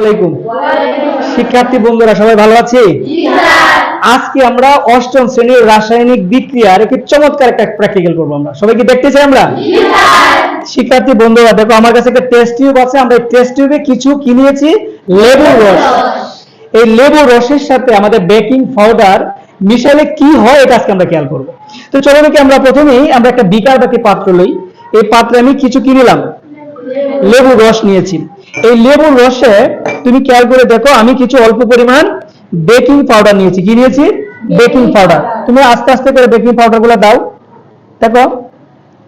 আলাইকুম। শিক্ষার্থী বন্ধুরা সবাই ভালো আছে? আজকে আমরা অষ্টম শ্রেণির রাসায়নিক বিক্রিয়ার একটি চমৎকার একটা প্র্যাকটিক্যাল করব আমরা। সবাই কি দেখতে চাই আমরা শিক্ষার্থী বন্ধুরা দেখো আমার কাছে একটা টেস্ট টিউব আছে আমরা এই টেস্ট টিউবে কিছু কিনেছি লেবুর রস। এই লেবুর রসের সাথে আমাদের বেকিং পাউডার মিশালে কি হয় এটা আজকে আমরা খেয়াল করব। তো চলো দেখি আমরা প্রথমেই আমরা একটা বিকার বা একটি পাত্র লই। এই পাত্রে আমি কিছু কিনিলাম। লেবুর রস নিয়েছি। এই লেবুর রসে তুমি খেয়াল করে দেখো আমি কিছু অল্প পরিমাণ বেকিং পাউডার নিয়েছি। কি নিয়েছি? বেকিং পাউডার তুমি আস্তে আস্তে করে বেকিং পাউডারগুলো দাও। দেখো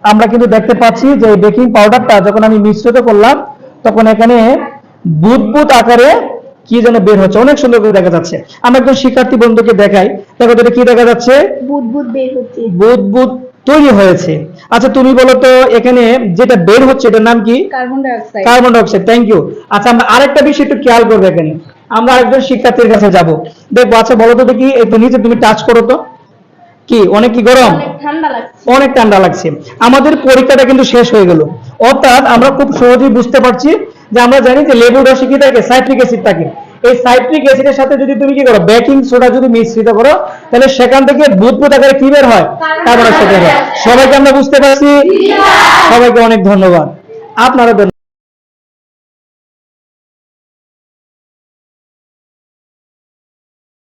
আমরা কিন্তু দেখতে পাচ্ছি যে বেকিং পাউডারটা যখন আমি মিশ্রিত করলাম তখন এখানে বুদবুদ আকারে কি যেন বের হচ্ছে। অনেক সুন্দর করে দেখা যাচ্ছে। আমরা একজন শিক্ষার্থী বন্ধুকে দেখাই। দেখো এটা কি দেখা যাচ্ছে? বুদবুদ বের হচ্ছে। বুদবুদ তৈরি হয়েছে। আচ্ছা তুমি বলো তো এখানে যেটা বের হচ্ছে এটার নাম কি? Carbon dioxide carbon dioxide thank you আচ্ছা আমরা আরেকটা বিষয় একটু খেয়াল করব এখানে। আমরা একজন শিক্ষার্থীর কাছে যাব। দেখব আচ্ছা বলো তো দেখি একটু নিচে তুমি টাচ করো তো। কি অনেক কি গরম? অনেক ঠান্ডা লাগছে। অনেক ঠান্ডা লাগছে। আমাদের পরীক্ষাটা কিন্তু শেষ হয়ে গেল। অর্থাৎ আমরা খুব সহজেই বুঝতে পারছি যে আমরা জানি যে লেবুর রসে কি থাকে? সাইট্রিক অ্যাসিড থাকে। এই সাইট্রিক অ্যাসিডের সাথে যদি তুমি কি করো বেকিং সোডা যদি মিশ্রিত করো তাহলে সেখান থেকে বুদবুদ আকারে কি বের হয়? তারপরে ডাইঅক্সাইড বের হয়। সবাইকে আমরা বুঝতে পারছি? সবাইকে অনেক ধন্যবাদ। আপনারা